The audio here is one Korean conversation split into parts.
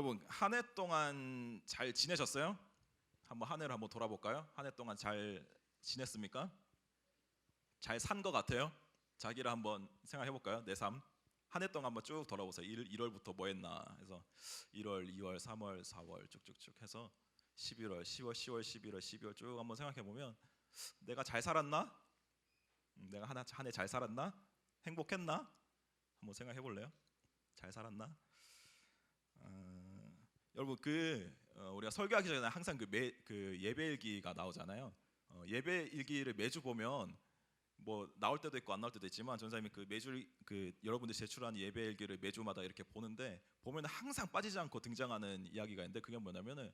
여러분 한 해 동안 잘 지내셨어요? 한번 한 해를 한번 돌아볼까요? 한 해 동안 잘 지냈습니까? 잘 산 것 같아요? 자기를 한번 생각해 볼까요? 내 삶. 한 해 동안 한번 쭉 돌아보세요. 1, 1월부터 뭐 했나 해서 1월, 2월, 3월, 4월 쭉쭉쭉 해서 11월, 10월, 10월, 11월, 12월 쭉 한번 생각해 보면 내가 잘 살았나? 음, 내가 한해 잘 살았나? 행복했나? 한번 생각해 볼래요? 잘 살았나? 어, 여러분 그 어, 우리가 설교하기 전에 항상 그, 매, 그 예배 일기가 나오잖아요. 어, 예배 일기를 매주 보면 뭐 나올 때도 있고 안 나올 때도 있지만 전사님이 그 매주 그 여러분들 제출하는 예배 일기를 매주마다 이렇게 보는데 보면 항상 빠지지 않고 등장하는 이야기가 있는데 그게 뭐냐면은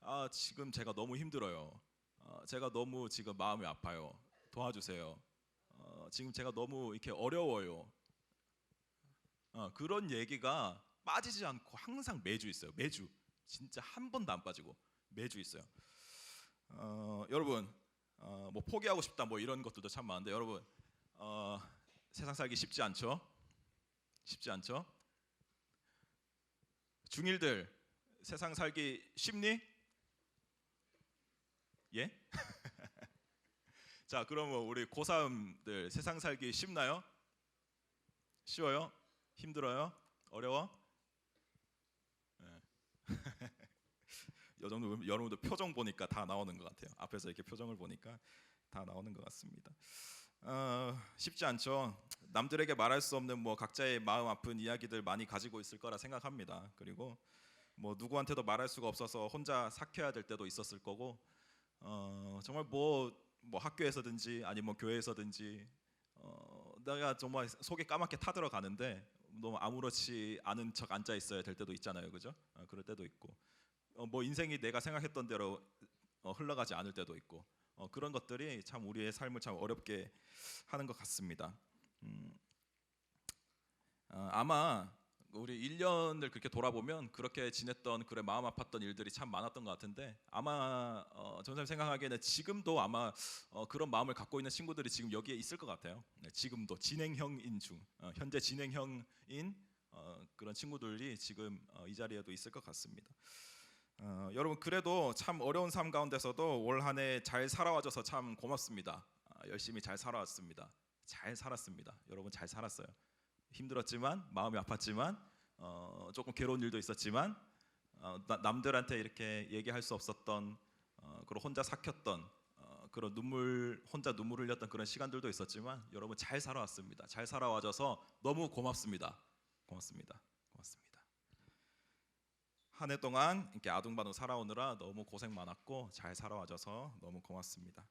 아 지금 제가 너무 힘들어요. 어, 제가 너무 지금 마음이 아파요. 도와주세요. 어, 지금 제가 너무 이렇게 어려워요. 어, 그런 얘기가 빠지지 않고 항상 매주 있어요. 매주 진짜 한 번도 안 빠지고 매주 있어요. 어, 여러분 어, 뭐 포기하고 싶다 뭐 이런 것들도 참 많은데 여러분 어, 세상 살기 쉽지 않죠? 쉽지 않죠? 중일들 세상 살기 쉽니? 예? 자 그러면 우리 고3들 세상 살기 쉽나요? 쉬워요? 힘들어요? 어려워? 예. 여러분들 표정 보니까 다 나오는 것 같아요. 앞에서 이렇게 표정을 보니까 다 나오는 것 같습니다. 어, 쉽지 않죠. 남들에게 말할 수 없는 뭐 각자의 마음 아픈 이야기들 많이 가지고 있을 거라 생각합니다. 그리고 뭐 누구한테도 말할 수가 없어서 혼자 삭혀야 될 때도 있었을 거고 어, 정말 뭐, 뭐 학교에서든지 아니면 뭐 교회에서든지 어, 내가 정말 속이 까맣게 타들어 가는데 너무 아무렇지 않은 척 앉아 있어야 될 때도 있잖아요, 그죠? 어, 그럴 때도 있고 어, 뭐 인생이 내가 생각했던 대로 어, 흘러가지 않을 때도 있고 어, 그런 것들이 참 우리의 삶을 참 어렵게 하는 것 같습니다. 음, 어, 아마 우리 1년을 그렇게 돌아보면 그렇게 지냈던 그래 마음 아팠던 일들이 참 많았던 것 같은데 아마 어, 전사님 생각하기에는 지금도 아마 어, 그런 마음을 갖고 있는 친구들이 지금 여기에 있을 것 같아요. 네, 지금도 진행형인 중 어, 현재 진행형인 어, 그런 친구들이 지금 어, 이 자리에도 있을 것 같습니다. 어, 여러분 그래도 참 어려운 삶 가운데서도 올 한 해 잘 살아와줘서 참 고맙습니다. 아, 열심히 잘 살아왔습니다. 잘 살았습니다. 여러분 잘 살았어요. 힘들었지만 마음이 아팠지만 어, 조금 괴로운 일도 있었지만 어, 나, 남들한테 이렇게 얘기할 수 없었던 어, 그리고 혼자 삭혔던 어, 그런 눈물 혼자 눈물 흘렸던 그런 시간들도 있었지만 여러분 잘 살아왔습니다. 잘 살아와줘서 너무. 고맙습니다. 고맙습니다. 한 해 동안 이렇게 아둥바둥 살아오느라 너무 고생 많았고 잘 살아와줘서 너무 고맙습니다.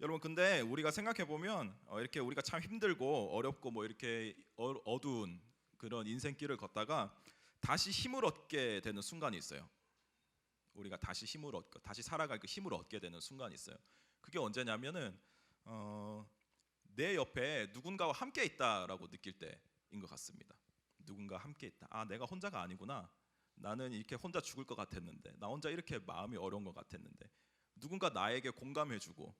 여러분 근데 우리가 생각해 보면 어, 이렇게 우리가 참 힘들고 어렵고 뭐 이렇게 어, 어두운 그런 인생길을 걷다가 다시 힘을 얻게 되는 순간이 있어요. 우리가 다시 힘을 얻고 다시 살아갈 그 힘을 얻게 되는 순간이 있어요. 그게 언제냐면은 어, 내 옆에 누군가와 함께 있다라고 느낄 때인 것 같습니다. 누군가 함께 있다. 아 내가 혼자가 아니구나. 나는 이렇게 혼자 죽을 것 같았는데 나 혼자 이렇게 마음이 어려운 것 같았는데 누군가 나에게 공감해주고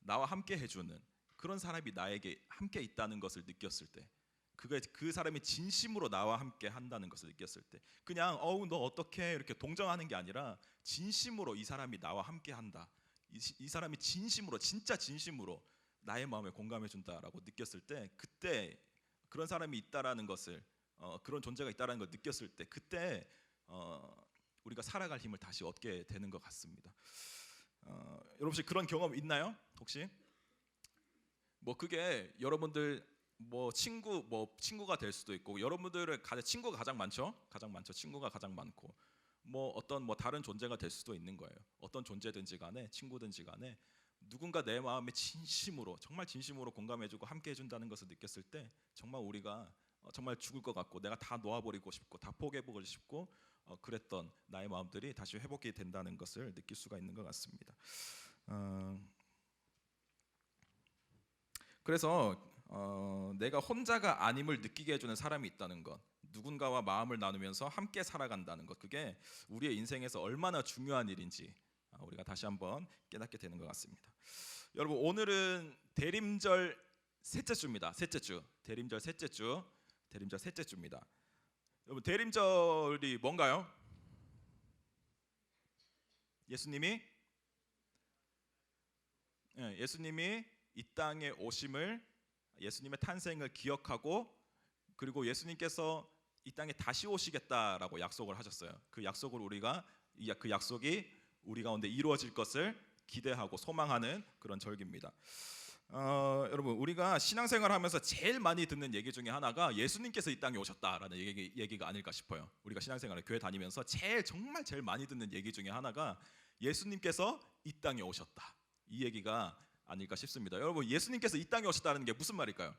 나와 함께 해주는 그런 사람이 나에게 함께 있다는 것을 느꼈을 때 그게 그 사람이 진심으로 나와 함께 한다는 것을 느꼈을 때 그냥 어우 너 어떻게 이렇게 동정하는 게 아니라 진심으로 이 사람이 나와 함께 한다. 이, 이 사람이 진심으로 진짜 진심으로 나의 마음에 공감해 준다라고 느꼈을 때 그때 그런 사람이 있다라는 것을 어, 그런 존재가 있다라는 걸 느꼈을 때 그때 어, 우리가 살아갈 힘을 다시 얻게 되는 것 같습니다. 어, 여러분 혹시 그런 경험 있나요? 혹시 뭐 그게 여러분들 뭐 친구 뭐 친구가 될 수도 있고 여러분들의 가장 친구가 가장 많죠. 가장 많죠. 친구가 가장 많고 뭐 어떤 뭐 다른 존재가 될 수도 있는 거예요. 어떤 존재든지 간에 친구든지 간에 누군가 내 마음에 진심으로 정말 진심으로 공감해주고 함께 해준다는 것을 느꼈을 때 정말 우리가 어, 정말 죽을 것 같고 내가 다 놓아버리고 싶고 다 포기해보고 싶고 어, 그랬던 나의 마음들이 다시 회복이 된다는 것을 느낄 수가 있는 것 같습니다. 어, 그래서 어, 내가 혼자가 아님을 느끼게 해주는 사람이 있다는 것, 누군가와 마음을 나누면서 함께 살아간다는 것, 그게 우리의 인생에서 얼마나 중요한 일인지 아, 우리가 다시 한번 깨닫게 되는 것 같습니다. 여러분 오늘은 대림절 셋째 주입니다. 셋째 주, 대림절 셋째 주, 대림절 셋째 주입니다. 여러분 대림절이 뭔가요? 예수님이 예, 예수님이 이 땅에 오심을 예수님의 탄생을 기억하고 그리고 예수님께서 이 땅에 다시 오시겠다라고 약속을 하셨어요. 그 약속을 우리가 이- 그 약속이 우리 가운데 이루어질 것을 기대하고 소망하는 그런 절기입니다. 어, 여러분 우리가 신앙생활하면서 제일 많이 듣는 얘기 중에 하나가 예수님께서 이 땅에 오셨다라는 얘기, 얘기가 아닐까 싶어요. 우리가 신앙생활을 교회 다니면서 제일 정말 제일 많이 듣는 얘기 중에 하나가 예수님께서 이 땅에 오셨다. 이 얘기가 아닐까 싶습니다. 여러분 예수님께서 이 땅에 오셨다는 게 무슨 말일까요?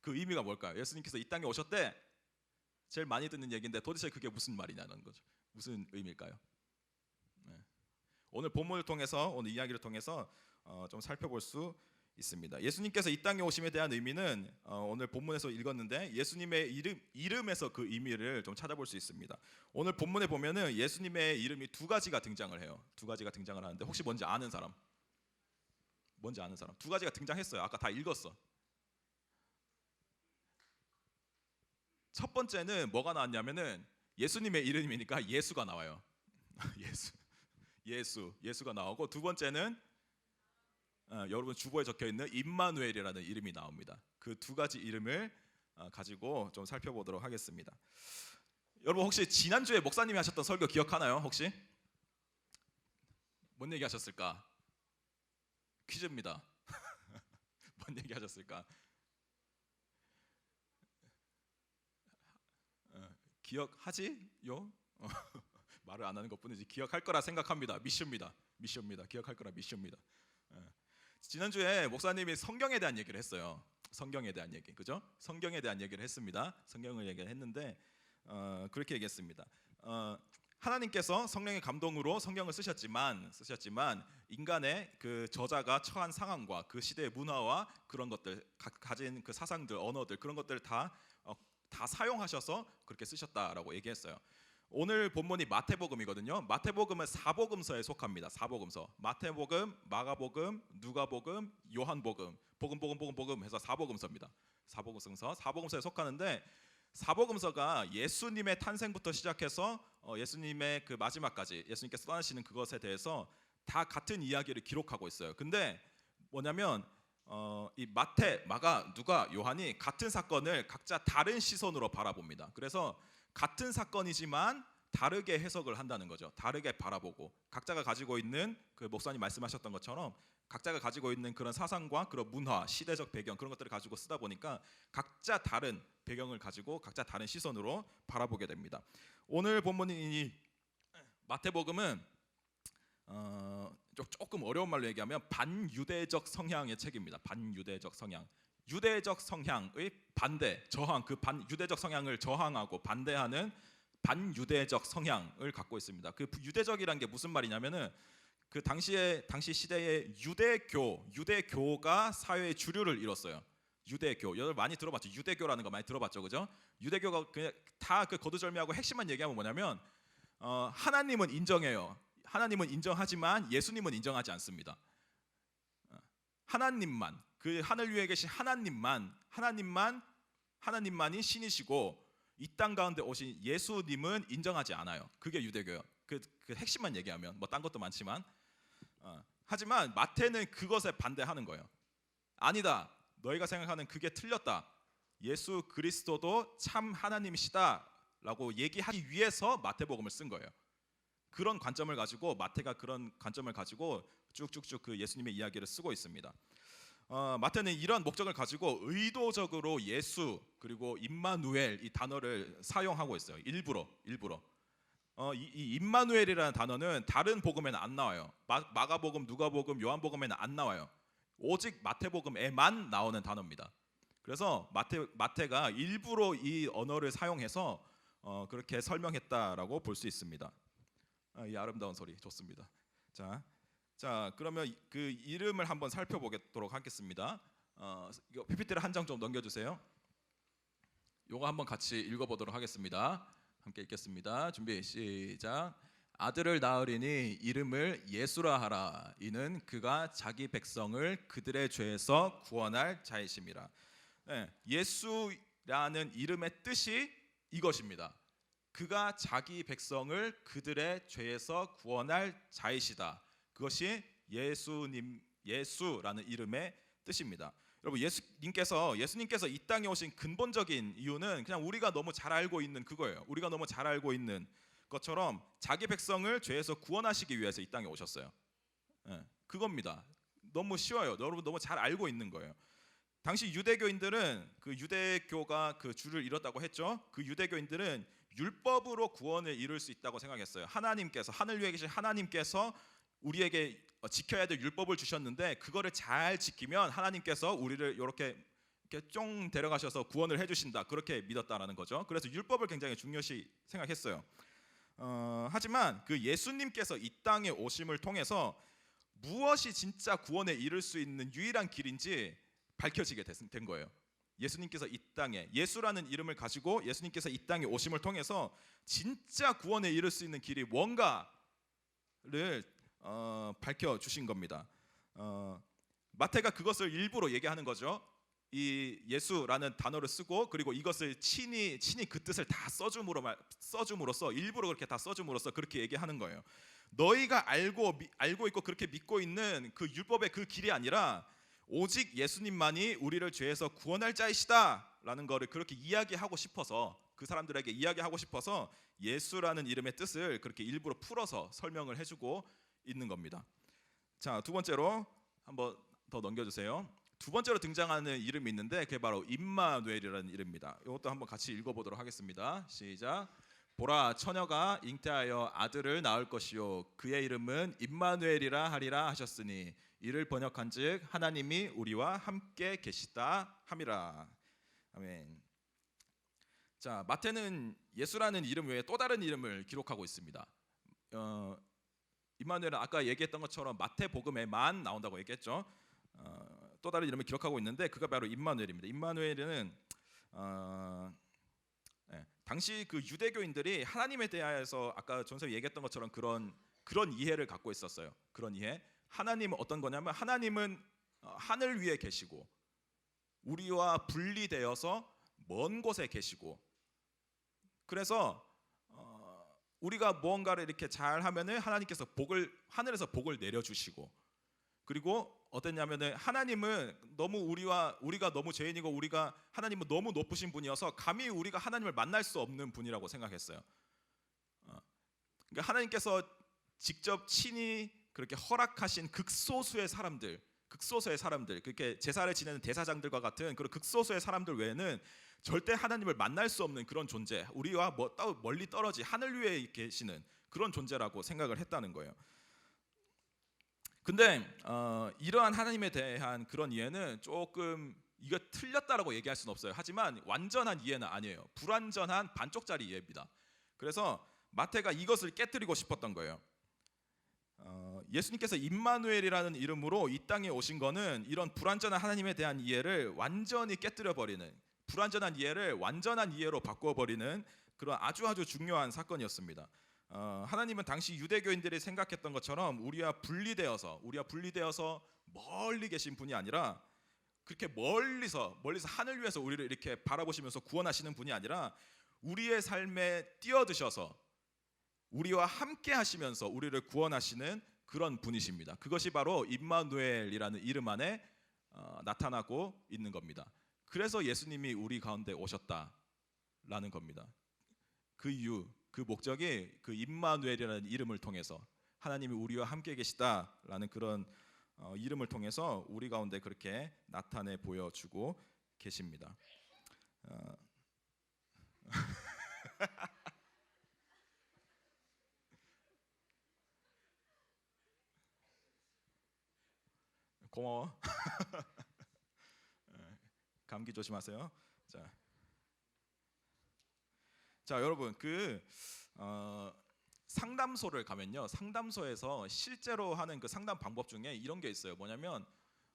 그 의미가 뭘까요? 예수님께서 이 땅에 오셨대. 제일 많이 듣는 얘기인데 도대체 그게 무슨 말이냐는 거죠. 무슨 의미일까요? 네. 오늘 본문을 통해서 오늘 이야기를 통해서 어, 좀 살펴볼 수 있습니다. 예수님께서 이 땅에 오심에 대한 의미는 어, 오늘 본문에서 읽었는데 예수님의 이름 이름에서 그 의미를 좀 찾아볼 수 있습니다. 오늘 본문에 보면은 예수님의 이름이 두 가지가 등장을 해요. 두 가지가 등장을 하는데 혹시 뭔지 아는 사람? 뭔지 아는 사람? 두 가지가 등장했어요. 아까 다 읽었어. 첫 번째는 뭐가 나왔냐면은 예수님의 이름이니까 예수가 나와요. 예수, 예수, 예수가 나오고 두 번째는 어, 여러분 주보에 적혀 있는 임마누엘이라는 이름이 나옵니다. 그 두 가지 이름을 어, 가지고 좀 살펴보도록 하겠습니다. 여러분 혹시 지난주에 목사님이 하셨던 설교 기억하나요? 혹시 뭔 얘기 하셨을까? 퀴즈입니다. 뭔 얘기 하셨을까? 어, 기억하지요? 어, 말을 안 하는 것뿐이지 기억할 거라 생각합니다. 미션입니다. 미션입니다. 기억할 거라 미션입니다. 어. 지난주에 목사님이 성경에 대한 얘기를 했어요. 성경에 대한 얘기, 그죠? 성경에 대한 얘기를 했습니다. 성경을 얘기했는데 어, 그렇게 얘기했습니다. 어, 하나님께서 성령의 감동으로 성경을 쓰셨지만 쓰셨지만 인간의 그 저자가 처한 상황과 그 시대의 문화와 그런 것들 가, 가진 그 사상들 언어들 그런 것들 다 어, 다 사용하셔서 그렇게 쓰셨다라고 얘기했어요. 오늘 본문이 마태복음이거든요. 마태복음은 사복음서에 속합니다. 사복음서. 마태복음, 마가복음, 누가복음, 요한복음, 복음 복음 복음 복음 해서 사복음서입니다. 사복음서, 사복음서에 속하는데 사복음서가 예수님의 탄생부터 시작해서 어, 예수님의 그 마지막까지 예수님께서 떠나시는 그것에 대해서 다 같은 이야기를 기록하고 있어요. 근데 뭐냐면 어, 이 마태, 마가, 누가, 요한이 같은 사건을 각자 다른 시선으로 바라봅니다. 그래서 같은 사건이지만 다르게 해석을 한다는 거죠. 다르게 바라보고 각자가 가지고 있는 그 목사님 말씀하셨던 것처럼 각자가 가지고 있는 그런 사상과 그런 문화, 시대적 배경 그런 것들을 가지고 쓰다 보니까 각자 다른 배경을 가지고 각자 다른 시선으로 바라보게 됩니다. 오늘 본문이 이 마태복음은 어, 좀- 조금 어려운 말로 얘기하면 반유대적 성향의 책입니다. 반유대적 성향. 유대적 성향의 반대, 저항 그 반 유대적 성향을 저항하고 반대하는 반유대적 성향을 갖고 있습니다. 그 유대적이란 게 무슨 말이냐면은 그 당시에 당시 시대의 유대교, 유대교가 사회의 주류를 이뤘어요. 유대교, 여러분 많이 들어봤죠? 유대교라는 거 많이 들어봤죠, 그죠? 유대교가 그냥 다 그 거두절미하고 핵심만 얘기하면 뭐냐면 어, 하나님은 인정해요. 하나님은 인정하지만 예수님은 인정하지 않습니다. 어, 하나님만 그 하늘 위에 계신 하나님만 하나님만 하나님만이 신이시고 이 땅 가운데 오신 예수님은 인정하지 않아요. 그게 유대교예요. 그, 그 핵심만 얘기하면 뭐 딴 것도 많지만 어, 하지만 마태는 그것에 반대하는 거예요. 아니다. 너희가 생각하는 그게 틀렸다. 예수 그리스도도 참 하나님이시다라고 얘기하기 위해서 마태복음을 쓴 거예요. 그런 관점을 가지고 마태가 그런 관점을 가지고 쭉쭉쭉 그 예수님의 이야기를 쓰고 있습니다. 어, 마태는 이런 목적을 가지고 의도적으로 예수 그리고 임마누엘 이 단어를 사용하고 있어요. 일부러 일부러. 어, 이, 이 임마누엘이라는 단어는 다른 복음에는 안 나와요. 마, 마가복음, 누가복음, 요한복음에는 안 나와요. 오직 마태복음에만 나오는 단어입니다. 그래서 마태 마태가 일부러 이 언어를 사용해서 어, 그렇게 설명했다라고 볼 수 있습니다. 아, 이 아름다운 소리 좋습니다. 자, 자 그러면 이- 그 이름을 한번 살펴보도록 하겠습니다. 어, PPT를 한 장 좀 넘겨주세요. 요거 한번 같이 읽어보도록 하겠습니다. 함께 읽겠습니다. 준비 시작. 아들을 낳으리니 이름을 예수라 하라. 이는 그가 자기 백성을 그들의 죄에서 구원할 자이심이라. 예, 예수 라는 이름의 뜻이 이것입니다. 그가 자기 백성을 그들의 죄에서 구원할 자이시다. 그것이 예수님 예수라는 이름의 뜻입니다. 여러분 예수님께서 예수님께서 이 땅에 오신 근본적인 이유는 그냥 우리가 너무 잘 알고 있는 그거예요. 우리가 너무 잘 알고 있는 것처럼 자기 백성을 죄에서 구원하시기 위해서 이 땅에 오셨어요. 예, 그겁니다. 너무 쉬워요. 여러분 너무 잘 알고 있는 거예요. 당시 유대교인들은 그 유대교가 그 줄을 잃었다고 했죠. 그 유대교인들은 율법으로 구원을 이룰 수 있다고 생각했어요. 하나님께서 하늘 위에 계신 하나님께서 우리에게 어, 지켜야 될 율법을 주셨는데 그거를 잘 지키면 하나님께서 우리를 이렇게 이렇게 쫑 데려가셔서 구원을 해주신다 그렇게 믿었다라는 거죠. 그래서 율법을 굉장히 중요시 생각했어요. 어, 하지만 그 예수님께서 이 땅에 오심을 통해서 무엇이 진짜 구원에 이를 수 있는 유일한 길인지 밝혀지게 됐- 된 거예요. 예수님께서 이 땅에 예수라는 이름을 가지고 예수님께서 이 땅에 오심을 통해서 진짜 구원에 이를 수 있는 길이 뭔가를 어, 밝혀 주신 겁니다. 어, 마태가 그것을 일부러 얘기하는 거죠. 이 예수라는 단어를 쓰고 그리고 이것을 친히 친히 그 뜻을 다 써줌으로 말, 써줌으로써 일부러 그렇게 다 써줌으로써 그렇게 얘기하는 거예요. 너희가 알고 미- 알고 있고 그렇게 믿고 있는 그 율법의 그 길이 아니라 오직 예수님만이 우리를 죄에서 구원할 자이시다라는 거를 그렇게 이야기하고 싶어서 그 사람들에게 이야기하고 싶어서 예수라는 이름의 뜻을 그렇게 일부러 풀어서 설명을 해주고 있는 겁니다. 자, 두 번째로 한번 더 넘겨주세요. 두 번째로 등장하는 이름이 있는데 그게 바로 임마누엘이라는 이름입니다. 이것도 한번 같이 읽어보도록 하겠습니다. 시작. 보라 처녀가 잉태하여 아들을 낳을 것이요 그의 이름은 임마누엘이라 하리라 하셨으니 이를 번역한즉 하나님이 우리와 함께 계시다 함이라. 아멘. 자 마태는 예수라는 이름 외에 또 다른 이름을 기록하고 있습니다. 어, 임마누엘은 아까 얘기했던 것처럼 마태복음에 만 나온다고 얘기했죠. 어, 또 다른 이름을 기록하고 있는데 그가 바로 임마누엘입니다. 임마누엘은 어, 예, 당시 그 유대교인들이 하나님에 대하여서 아까 전서 얘기했던 것처럼 그런 그런 이해를 갖고 있었어요. 그런 이해. 하나님은 어떤 거냐면 하나님은 어, 하늘 위에 계시고 우리와 분리되어서 먼 곳에 계시고 그래서 어, 우리가 무언가를 이렇게 잘 하면은 하나님께서 복을 하늘에서 복을 내려 주시고 그리고 어땠냐면은 하나님은 너무 우리와 우리가 너무 죄인이고 우리가 하나님은 너무 높으신 분이어서 감히 우리가 하나님을 만날 수 없는 분이라고 생각했어요. 어, 그러니까 하나님께서 직접 친히 그렇게 허락하신 극소수의 사람들, 극소수의 사람들, 그렇게 제사를 지내는 대사장들과 같은 그런 극소수의 사람들 외에는 절대 하나님을 만날 수 없는 그런 존재, 우리와 뭐 따- 멀리 떨어지 하늘 위에 계시는 그런 존재라고 생각을 했다는 거예요. 근데 어, 이러한 하나님에 대한 그런 이해는 조금 이거 틀렸다라고 얘기할 수는 없어요. 하지만 완전한 이해는 아니에요. 불완전한 반쪽짜리 이해입니다. 그래서 마태가 이것을 깨뜨리고 싶었던 거예요. 어, 예수님께서 임마누엘이라는 이름으로 이 땅에 오신 거는 이런 불완전한 하나님에 대한 이해를 완전히 깨뜨려 버리는 불완전한 이해를 완전한 이해로 바꿔 버리는 그런 아주 아주 중요한 사건이었습니다. 어, 하나님은 당시 유대교인들이 생각했던 것처럼 우리와 분리되어서 우리와 분리되어서 멀리 계신 분이 아니라 그렇게 멀리서 멀리서 하늘 위에서 우리를 이렇게 바라보시면서 구원하시는 분이 아니라 우리의 삶에 뛰어드셔서 우리와 함께 하시면서 우리를 구원하시는 그런 분이십니다. 그것이 바로 임마누엘이라는 이름 안에 어, 나타나고 있는 겁니다. 그래서 예수님이 우리 가운데 오셨다라는 겁니다. 그 이유, 그 목적이 그 임마누엘이라는 이름을 통해서 하나님이 우리와 함께 계시다라는 그런 어, 이름을 통해서 우리 가운데 그렇게 나타내 보여주고 계십니다. 어, 고마워. 예, 감기 조심하세요. 자, 자 여러분 그 어, 상담소를 가면요 상담소에서 실제로 하는 그 상담 방법 중에 이런 게 있어요. 뭐냐면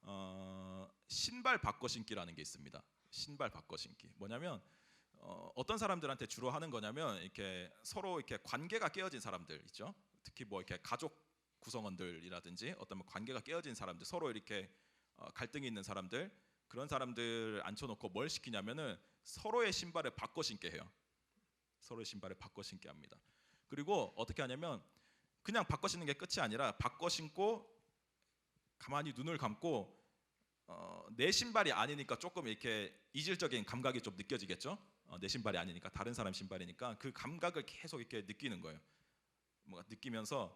어, 신발 바꿔 신기라는 게 있습니다. 신발 바꿔 신기. 뭐냐면 어, 어떤 사람들한테 주로 하는 거냐면 이렇게 서로 이렇게 관계가 깨어진 사람들 있죠. 특히 뭐 이렇게 가족 구성원들이라든지 어떤 뭐 관계가 깨어진 사람들 서로 이렇게 어, 갈등이 있는 사람들 그런 사람들 앉혀놓고 뭘 시키냐면은 서로의 신발을 바꿔 신게 해요. 서로의 신발을 바꿔 신게 합니다. 그리고 어떻게 하냐면 그냥 바꿔 신는 게 끝이 아니라 바꿔 신고 가만히 눈을 감고 어, 내 신발이 아니니까 조금 이렇게 이질적인 감각이 좀 느껴지겠죠. 어, 내 신발이 아니니까 다른 사람 신발이니까 그 감각을 계속 이렇게 느끼는 거예요. 뭔가 느끼면서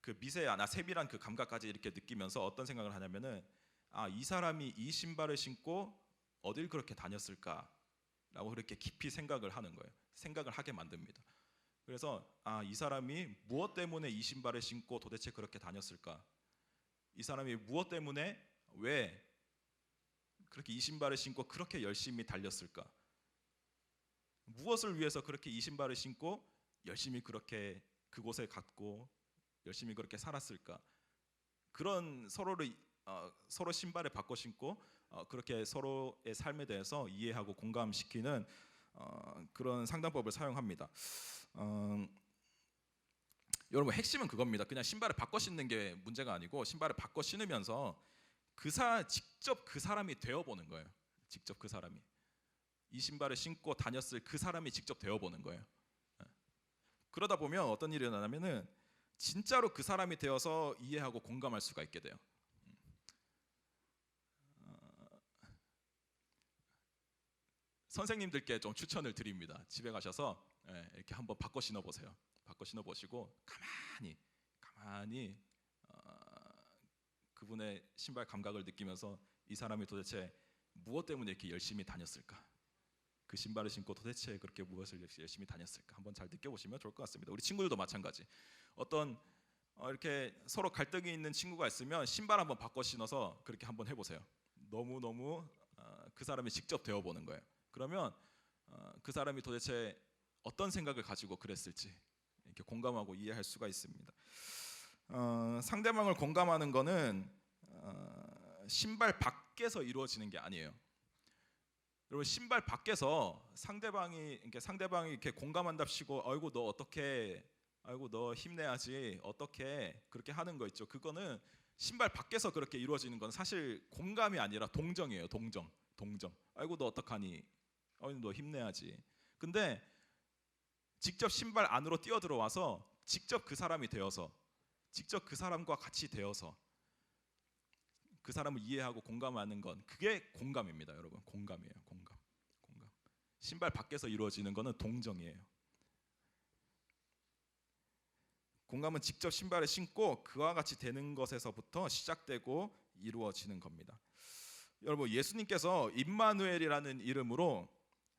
그 미세한 아 세밀한 그 감각까지 이렇게 느끼면서 어떤 생각을 하냐면은 아 이 사람이 이 신발을 신고 어딜 그렇게 다녔을까라고 그렇게 깊이 생각을 하는 거예요. 생각을 하게 만듭니다. 그래서 아 이 사람이 무엇 때문에 이 신발을 신고 도대체 그렇게 다녔을까? 이 사람이 무엇 때문에 왜 그렇게 이 신발을 신고 그렇게 열심히 달렸을까? 무엇을 위해서 그렇게 이 신발을 신고 열심히 그렇게 그곳에 갔고 열심히 그렇게 살았을까? 그런 서로를 어, 서로 신발을 바꿔 신고 어, 그렇게 서로의 삶에 대해서 이해하고 공감시키는 어, 그런 상담법을 사용합니다. 어, 여러분 핵심은 그겁니다. 그냥 신발을 바꿔 신는 게 문제가 아니고 신발을 바꿔 신으면서 그사 직접 그 사람이 되어 보는 거예요. 직접 그 사람이 이 신발을 신고 다녔을 그 사람이 직접 되어 보는 거예요. 예. 그러다 보면 어떤 일이 일어나냐면은 진짜로 그 사람이 되어서 이해하고 공감할 수가 있게 돼요. 선생님들께 좀 추천을 드립니다. 집에 가셔서 예, 이렇게 한번 바꿔 신어 보세요. 바꿔 신어 보시고 가만히 가만히 어, 그분의 신발 감각을 느끼면서 이 사람이 도대체 무엇 때문에 이렇게 열심히 다녔을까? 그 신발을 신고 도대체 그렇게 무엇을 열심히 다녔을까? 한번 잘 느껴보시면 좋을 것 같습니다. 우리 친구들도 마찬가지. 어떤 어, 이렇게 서로 갈등이 있는 친구가 있으면 신발 한번 바꿔 신어서 그렇게 한번 해보세요. 너무 너무 어, 그 사람이 직접 되어보는 거예요. 그러면 어, 그 사람이 도대체 어떤 생각을 가지고 그랬을지 이렇게 공감하고 이해할 수가 있습니다. 어, 상대방을 공감하는 거는 어, 신발 밖에서 이루어지는 게 아니에요. 여러분 신발 밖에서 상대방이 이렇게 상대방이 이렇게 공감한답시고 아이고 너 어떻게 아이고 너 힘내야지 어떻게 그렇게 하는 거 있죠. 그거는 신발 밖에서 그렇게 이루어지는 건 사실 공감이 아니라 동정이에요. 동정, 동정. 아이고 너 어떡하니? 아이고 너 힘내야지. 근데 직접 신발 안으로 뛰어 들어와서 직접 그 사람이 되어서 직접 그 사람과 같이 되어서 그 사람을 이해하고 공감하는 건 그게 공감입니다, 여러분. 공감이에요. 공감. 공감. 신발 밖에서 이루어지는 거는 동정이에요. 공감은 직접 신발을 신고 그와 같이 되는 것에서부터 시작되고 이루어지는 겁니다. 여러분 예수님께서 임마누엘이라는 이름으로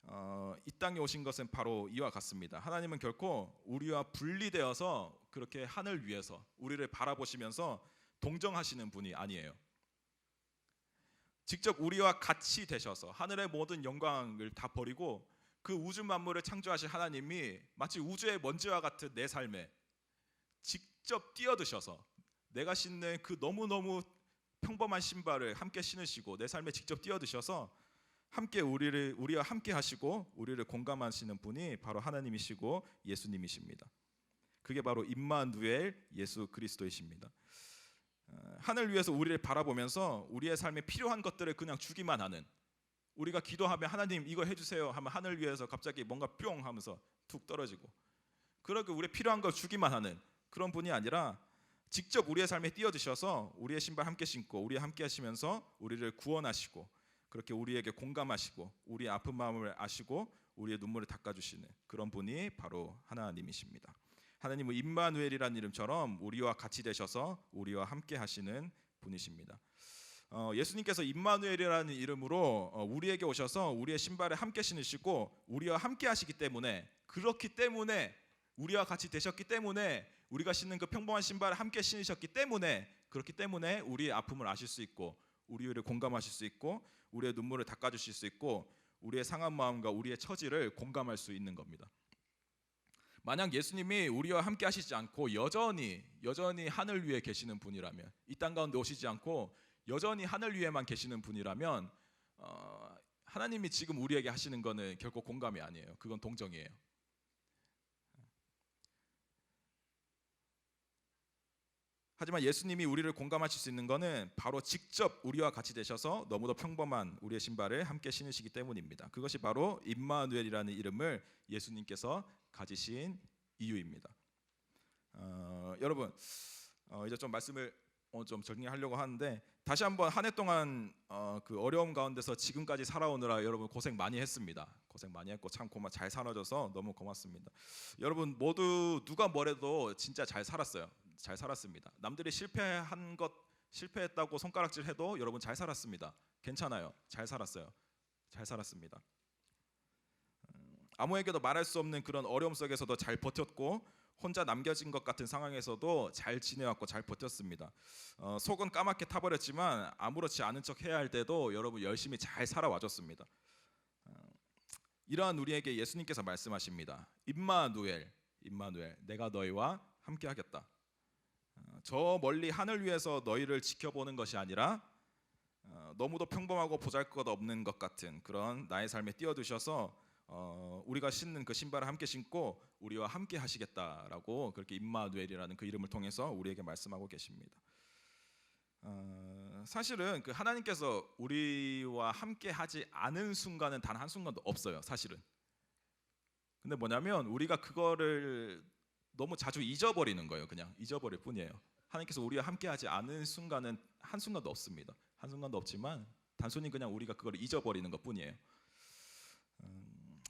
어, 이 땅에 오신 것은 바로 이와 같습니다. 하나님은 결코 우리와 분리되어서 그렇게 하늘 위에서 우리를 바라보시면서 동정하시는 분이 아니에요. 직접 우리와 같이 되셔서 하늘의 모든 영광을 다 버리고 그 우주 만물을 창조하신 하나님이 마치 우주의 먼지와 같은 내 삶에 직접 뛰어드셔서 내가 신는 그 너무너무 평범한 신발을 함께 신으시고 내 삶에 직접 뛰어드셔서 함께 우리를 우리와 함께 하시고 우리를 공감하시는 분이 바로 하나님이시고 예수님이십니다. 그게 바로 임마누엘 예수 그리스도이십니다. 어, 하늘 위에서 우리를 바라보면서 우리의 삶에 필요한 것들을 그냥 주기만 하는 우리가 기도하면 하나님 이거 해주세요 하면 하늘 위에서 갑자기 뭔가 뿅 하면서 툭 떨어지고 그렇게 우리 필요한 걸 주기만 하는 그런 분이 아니라 직접 우리의 삶에 뛰어드셔서 우리의 신발 함께 신고 우리 함께 하시면서 우리를 구원하시고 그렇게 우리에게 공감하시고 우리의 아픈 마음을 아시고 우리의 눈물을 닦아주시는 그런 분이 바로 하나님이십니다. 하나님은 임마누엘이라는 이름처럼 우리와 같이 되셔서 우리와 함께 하시는 분이십니다. 어, 예수님께서 임마누엘이라는 이름으로 어, 우리에게 오셔서 우리의 신발을 함께 신으시고 우리와 함께 하시기 때문에 그렇기 때문에 우리와 같이 되셨기 때문에 우리가 신는 그 평범한 신발을 함께 신으셨기 때문에 그렇기 때문에 우리의 아픔을 아실 수 있고 우리를 공감하실 수 있고 우리의 눈물을 닦아주실 수 있고 우리의 상한 마음과 우리의 처지를 공감할 수 있는 겁니다. 만약 예수님이 우리와 함께 하시지 않고 여전히 여전히 하늘 위에 계시는 분이라면 이 땅 가운데 오시지 않고 여전히 하늘 위에만 계시는 분이라면 어, 하나님이 지금 우리에게 하시는 거는 결코 공감이 아니에요. 그건 동정이에요. 하지만 예수님이 우리를 공감하실 수 있는 것은 바로 직접 우리와 같이 되셔서 너무도 평범한 우리의 신발을 함께 신으시기 때문입니다. 그것이 바로 임마누엘이라는 이름을 예수님께서 가지신 이유입니다. 어, 여러분 어, 이제 좀 말씀을 어, 좀 정리하려고 하는데 다시 한번 한 해 동안 어, 그 어려움 가운데서 지금까지 살아오느라 여러분 고생 많이 했습니다. 고생 많이 했고 참 고마 잘 살아줘서 너무 고맙습니다. 여러분 모두 누가 뭐래도 진짜 잘 살았어요. 잘 살았습니다. 남들이 실패한 것 실패했다고 손가락질 해도 여러분 잘 살았습니다. 괜찮아요. 잘 살았어요. 잘 살았습니다. 음, 아무에게도 말할 수 없는 그런 어려움 속에서도 잘 버텼고 혼자 남겨진 것 같은 상황에서도 잘 지내왔고 잘 버텼습니다. 어, 속은 까맣게 타버렸지만 아무렇지 않은 척 해야 할 때도 여러분 열심히 잘 살아와줬습니다. 어, 이러한 우리에게 예수님께서 말씀하십니다. 임마누엘, 임마누엘, 내가 너희와 함께하겠다. 어, 저 멀리 하늘 위에서 너희를 지켜보는 것이 아니라 어, 너무도 평범하고 보잘것없는 것 같은 그런 나의 삶에 뛰어드셔서 어, 우리가 신는 그 신발을 함께 신고 우리와 함께 하시겠다라고 그렇게 임마누엘이라는 그 이름을 통해서 우리에게 말씀하고 계십니다. 어, 사실은 그 하나님께서 우리와 함께 하지 않은 순간은 단 한 순간도 없어요. 사실은. 근데 뭐냐면 우리가 그거를 너무 자주 잊어버리는 거예요. 그냥 잊어버릴 뿐이에요. 하나님께서 우리와 함께하지 않은 순간은 한 순간도 없습니다. 한 순간도 없지만 단순히 그냥 우리가 그걸 잊어버리는 것뿐이에요. 음,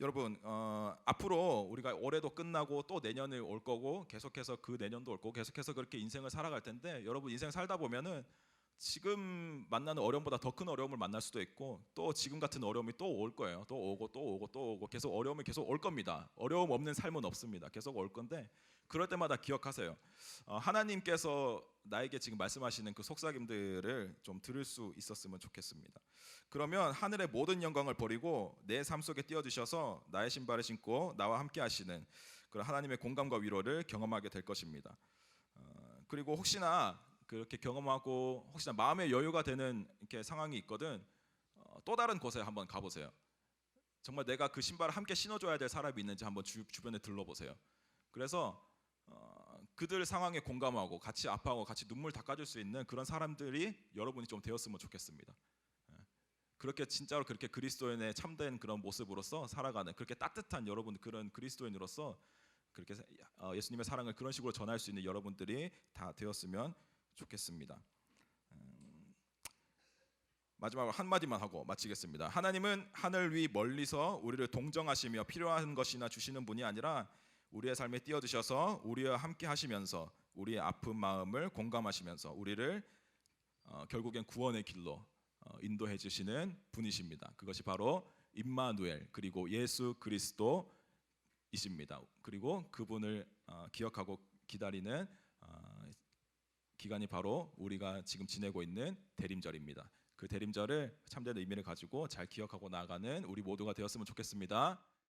여러분 어, 앞으로 우리가 올해도 끝나고 또 내년을 올 거고 계속해서 그 내년도 올 거고 계속해서 그렇게 인생을 살아갈 텐데 여러분 인생 살다 보면은 지금 만나는 어려움보다 더 큰 어려움을 만날 수도 있고 또 지금 같은 어려움이 또 올 거예요. 또 오고 또 오고 또 오고 계속 어려움이 계속 올 겁니다. 어려움 없는 삶은 없습니다. 계속 올 건데 그럴 때마다 기억하세요. 어, 하나님께서 나에게 지금 말씀하시는 그 속삭임들을 좀 들을 수 있었으면 좋겠습니다. 그러면 하늘의 모든 영광을 버리고 내 삶 속에 뛰어드셔서 나의 신발을 신고 나와 함께 하시는 그런 하나님의 공감과 위로를 경험하게 될 것입니다. 어, 그리고 혹시나 그렇게 경험하고 혹시나 마음의 여유가 되는 이렇게 상황이 있거든 어, 또 다른 곳에 한번 가보세요. 정말 내가 그 신발을 함께 신어줘야 될 사람이 있는지 한번 주, 주변에 둘러보세요. 그래서 어, 그들 상황에 공감하고 같이 아파하고 같이 눈물 닦아줄 수 있는 그런 사람들이 여러분이 좀 되었으면 좋겠습니다. 예. 그렇게 진짜로 그렇게 그리스도인의 참된 그런 모습으로서 살아가는 그렇게 따뜻한 여러분 그런 그리스도인으로서 그렇게 어, 예수님의 사랑을 그런 식으로 전할 수 있는 여러분들이 다 되었으면 좋겠습니다. 음, 마지막으로 한 마디만 하고 마치겠습니다. 하나님은 하늘 위 멀리서 우리를 동정하시며 필요한 것이나 주시는 분이 아니라 우리의 삶에 뛰어드셔서 우리와 함께 하시면서 우리의 아픈 마음을 공감하시면서 우리를 어, 결국엔 구원의 길로 어, 인도해 주시는 분이십니다. 그것이 바로 임마누엘 그리고 예수 그리스도이십니다. 그리고 그분을 어, 기억하고 기다리는 어, 기간이 바로 우리가 지금 지내고 있는 대림절입니다. 그 대림절을 참된 의미를 가지고 잘 기억하고 나가는 우리 모두가 되었으면 좋겠습니다.